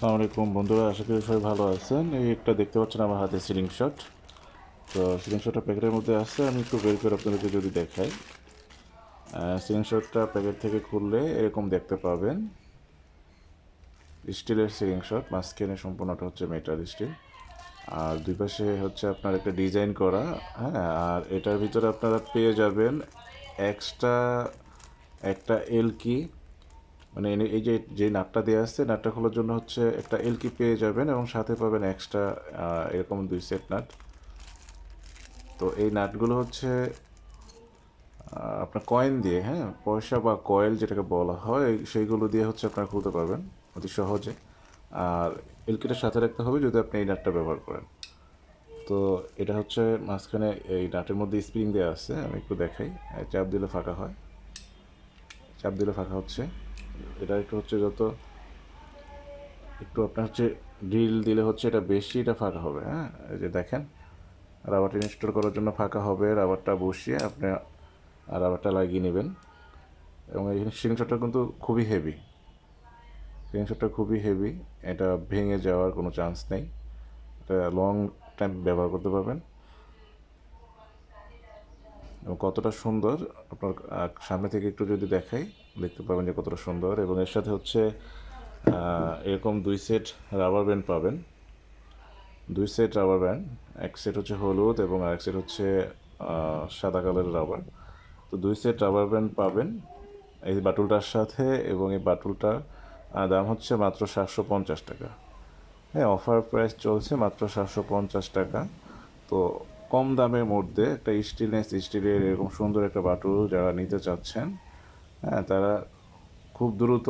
আসসালামু আলাইকুম বন্ধুরা, আশা করি সবাই ভালো আছেন। এই একটা দেখতে পাচ্ছেন আমার হাতে সিলিং শট তো সিলিং শটটা প্যাকেটের মধ্যে আছে, আমি একটু বের করে আপনাদেরকে যদি দেখাই। সিলিং শটটা প্যাকেট থেকে খুললে এরকম দেখতে পাবেন। স্টিলের সিলিং শট মাঝখানে সম্পূর্ণটা হচ্ছে মেটাল স্টিল আর দুই পাশে হচ্ছে আপনার একটা ডিজাইন করা হ্যাঁ আর এটার ভিতরে আপনারা পেয়ে যাবেন এক্সট্রা একটা এলকি মানে এই যে যে নাটটা দেওয়া আছে, নাটটা খোলার জন্য হচ্ছে একটা এলকি পেয়ে যাবেন এবং সাথে পাবেন এক্সট্রা এরকম দুই সেট নাট। তো এই নাটগুলো হচ্ছে আপনার কয়েন দিয়ে হ্যাঁ পয়সা বা কয়েল যেটাকে বলা হয়, সেইগুলো দিয়ে হচ্ছে আপনারা খুলতে পারবেন অতি সহজে। আর এলকিটা সাথে রাখতে হবে যদি আপনি এই নাটটা ব্যবহার করেন। তো এটা হচ্ছে মাঝখানে এই নাটের মধ্যে স্প্রিং দেওয়া আছে, আমি একটু দেখাই। চাপ দিলে ফাঁকা হয়। চাপ দিলে ফাঁকা হচ্ছে। এটা একটু হচ্ছে যত একটু আপনার হচ্ছে ড্রিল দিলে হচ্ছে এটা বেশি এটা ফাঁকা হবে হ্যাঁ? এই যে দেখেন রাবারটা ইনস্টল করার জন্য ফাঁকা হবে রাবারটা বসিয়ে আপনি রাবারটা লাগিয়ে নেবেন। এবং এই সিলিংশটটা কিন্তু খুবই হেভি সিলিংশটটা খুবই হেভি এটা ভেঙে যাওয়ার কোনো চান্স নেই। এটা লং টাইম ব্যবহার করতে পারবেন। এবং কতটা সুন্দর, আপনার সামনে থেকে একটু যদি দেখাই, দেখতে পাবেন যে কতটা সুন্দর। এবং এর সাথে হচ্ছে এরকম দুই সেট রাবার ব্যান্ড পাবেন। দুই সেট রাবার ব্যান্ড এক সেট হচ্ছে হলুদ এবং আরেক সেট হচ্ছে সাদা কালারের রাবার তো দুই সেট রাবার ব্যান্ড পাবেন এই বাটুলটার সাথে এবং এই বাটুলটার দাম হচ্ছে মাত্র সাতশো পঞ্চাশ টাকা। হ্যাঁ অফার প্রাইস চলছে মাত্র সাতশো পঞ্চাশ টাকা। তো কম দামের মধ্যে একটা স্টিলনেস, স্টিলের এরকম সুন্দর একটা বাটু যারা নিতে চাচ্ছেন হ্যাঁ তারা খুব দ্রুত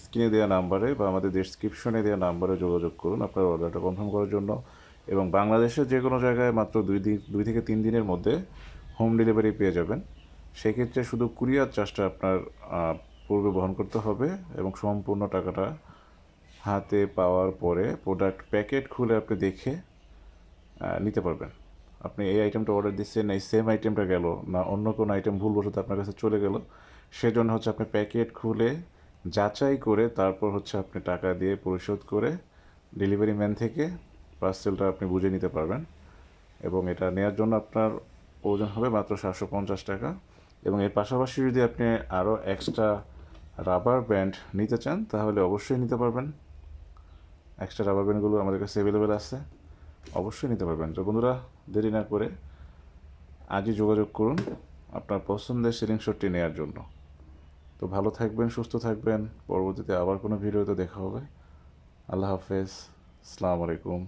স্ক্রিনে দেওয়া নাম্বারে বা আমাদের ডেসক্রিপশনে দেওয়া নাম্বারে যোগাযোগ করুন আপনার অর্ডারটা কনফার্ম করার জন্য। এবং বাংলাদেশের যে কোনো জায়গায় মাত্র দুই দিন, দুই থেকে তিন দিনের মধ্যে হোম ডেলিভারি পেয়ে যাবেন। সেক্ষেত্রে শুধু কুরিয়ার চার্জটা আপনার পূর্বে বহন করতে হবে এবং সম্পূর্ণ টাকাটা হাতে পাওয়ার পরে প্রোডাক্ট প্যাকেট খুলে আপনি দেখে নিতে পারবেন। আপনি এই আইটেমটা অর্ডার দিচ্ছেন, এই সেম আইটেমটা গেল না অন্য কোনো আইটেম ভুলবশত আপনার কাছে চলে গেল, সেজন্য হচ্ছে আপনি প্যাকেট খুলে যাচাই করে তারপর হচ্ছে আপনি টাকা দিয়ে পরিশোধ করে ডেলিভারি ম্যান থেকে পার্সেলটা আপনি বুঝে নিতে পারবেন। এবং এটা নেওয়ার জন্য আপনার ওজন হবে মাত্র সাতশো পঞ্চাশ টাকা। এবং এর পাশাপাশি যদি আপনি আরও এক্সট্রা রাবার ব্যান্ড নিতে চান, তাহলে অবশ্যই নিতে পারবেন। এক্সট্রা রাবার ব্যান্ডগুলো আমাদের কাছে অ্যাভেলেবেল আছে, অবশ্যই নিতে পারবেন। তো বন্ধুরা দেরি না করে আজই যোগাযোগ করুন আপনার পছন্দের সিলিং শটটি নেওয়ার জন্য। তো ভালো থাকবেন, সুস্থ থাকবেন। পরবর্তীতে আবার কোনো ভিডিওতে দেখা হবে। আল্লাহ হাফেজ। আসসালামু আলাইকুম।